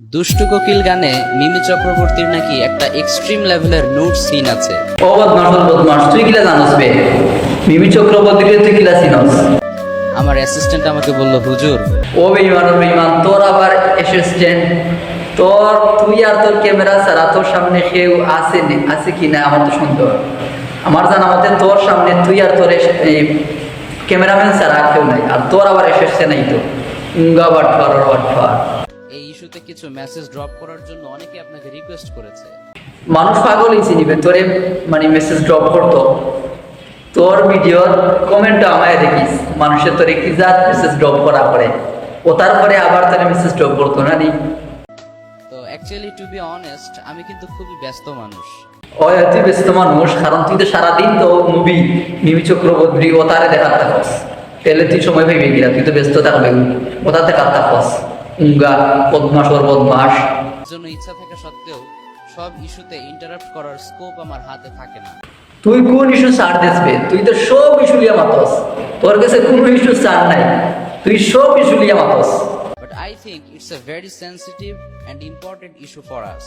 দুষ্টু কোকিল গানে মিমি চক্রবর্তীর নাকি একটা এক্সট্রিম লেভেলের নোট সিন আছে। ও বদমাস বদমাস তুই কিলা জানোস বে? মিমি চক্রবর্তীকে তুই কিলা চিনস? আমার অ্যাসিস্ট্যান্ট আমাকে বলল হুজুর ও বেইমান ও বেইমান তোর আবার অ্যাসিস্ট্যান্ট তোর তুই আর তোর ক্যামেরা ছাড়া তোর সামনে কেউ আছে নে- আছে কি না আমার তো সন্দেহ। আমার জানা মতে তোর সামনে তুই আর তোর এই ক্যামেরাম্যান ছাড়া আর কেউ নাই। আর তোর আবার এসেছে নাই তো। উঙ্গা বাটফার বাটফার। এই ইস্যুতে কিছু মেসেজ ড্রপ করার জন্য অনেকে আপনাকে রিকোয়েস্ট করেছে। মানুষ পাগলই চিনিবে তোরে মানে মেসেজ ড্রপ করতো। তোর ভিডিওর কমেন্টটা আমায় দেখিস। মানুষের তোরে কি জাত মেসেজ ড্রপ করা করে ও তারপরে আবার তোরে মেসেজ ড্রপ করতো না নি? তো অ্যাকচুয়ালি টু বি অনেস্ট আমি কিন্তু খুবই ব্যস্ত মানুষ। ওই তুই ব্যস্ত মানুষ কারণ তুই তো সারাদিন তো মুভি মিমি চক্রবর্তী ও তারে দেখার থাকস। তাহলে তুই সময় পাইবি কিনা? তুই তো ব্যস্ত থাকবে। ও তার দেখার থাকস। উঙ্গা বদমাস। জন্য ইচ্ছা থাকা সত্ত্বেও সব ইস্যুতে ইন্টারাপ্ট করার স্কোপ আমার হাতে থাকে না। তুই কোন ইস্যু ছাড় দিসবে? তুই তো সব ইস্যু লিয়া মাতস। তোর কাছে কোনো ইস্যু ছাড় নাই। তুই সব ইস্যু লিয়া মাতস। But I think it's a very sensitive and important issue for us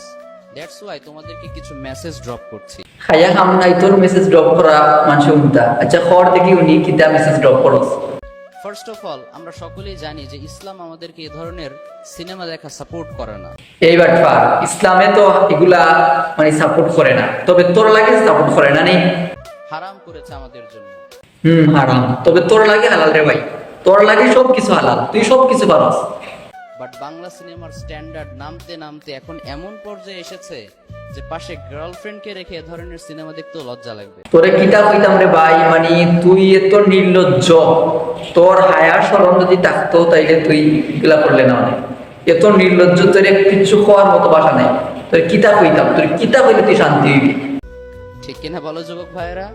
that's why তোমাদেরকে কিছু মেসেজ ড্রপ করছি। নাই তোর মেসেজ ড্রপ করা মানুষ উল্টা। আচ্ছা খর দেখি উনি কিতা মেসেজ ড্রপ করস। ফার্স্ট অফ অল আমরা সকলেই জানি যে ইসলাম আমাদেরকে এ ধরনের সিনেমা দেখা সাপোর্ট করে না। এইবার ফার ইসলামে তো এগুলা মানে সাপোর্ট করে না। তবে তোর লাগে সাপোর্ট করে না নেই হারাম করেছে আমাদের জন্য। হুম হারাম। তবে তোর লাগে হালাল রে ভাই। তোর লাগে সব কিছু হালাল। তুই সব কিছু পারস। বাট বাংলা সিনেমার স্ট্যান্ডার্ড নামতে নামতে এখন এমন পর্যায়ে এসেছে যে পাশে গার্লফ্রেন্ডকে রেখে এ ধরনের সিনেমা দেখতেও লজ্জা লাগবে। তোরে কিতা কইতাম রে ভাই? মানে তুই এত নির্লজ্জ। তোর হায়া যদি থাকতো তাইলে তুই এগুলা করলে না অনেক। এত নির্লজ্জ তোর কিচ্ছু খাওয়ার মতো বাসা নাই। তোর কিতা কইতাম? তোর কিতা কইলে তুই শান্তি হইবি? ঠিক কিনা বলো যুবক ভাইয়েরা?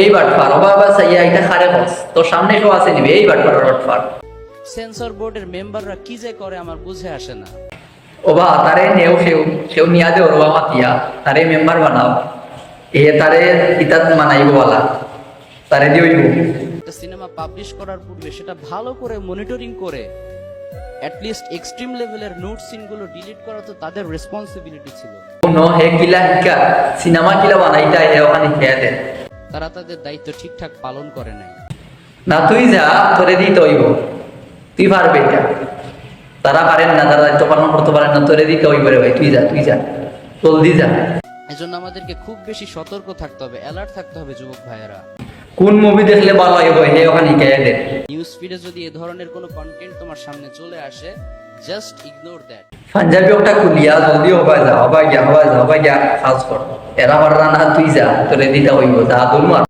এই বাটফার অবা বা সাইয়া এটা খারে বস। তোর সামনে কেউ আছে নিবি। এই বাটফার বাটফার সেন্সর বোর্ডের মেম্বাররা কি যে করে আমার বুঝে আসে না। ওবা তারে নেও সেও সেও নিয়া দে ওরবা মাতিয়া তারে মেম্বার বানাও। এ তারে ইতাত মানাইব বালা। তারে দিওইব একটা সিনেমা পাবলিশ করার পূর্বে সেটা ভালো করে মনিটরিং করে। অ্যাটলিস্ট এক্সট্রিম লেভেলের নোট সিনগুলো ডিলিট করা তো তাদের রেসপন্সিবিলিটি ছিল। ন হে কিলা হিকা সিনেমা কিলা বানাইতা হে ওখানে খেয়া দে। তারা তাদের দায়িত্ব ঠিকঠাক পালন করে নাই। না তুই যা তোরে দিতে হইব। তুই পারবে এটা। তারা পারেন না তারা দায়িত্ব পালন করতে পারেন না তোরে দিতে হইব রে ভাই তুই যা তুই যা জলদি যা। এজন্য আমাদেরকে খুব বেশি সতর্ক থাকতে হবে অ্যালার্ট থাকতে হবে যুবক ভাইয়েরা। কোন মুভি দেখলে ভালো হইব হে ওখানে খেয়া দে নিউজ ফিডে যদি এ ধরনের কোনো কন্টেন্ট তোমার সামনে চলে আসে জাস্ট ইগনোর দ্যাট পাঞ্জাবি একটা খুলিয়া জলদি হবা যা হবা গিয়া হবা যা হবা গিয়া কাজ কর। এরা পারা না তুই যা তোরে দিতে হইব যা দুল মার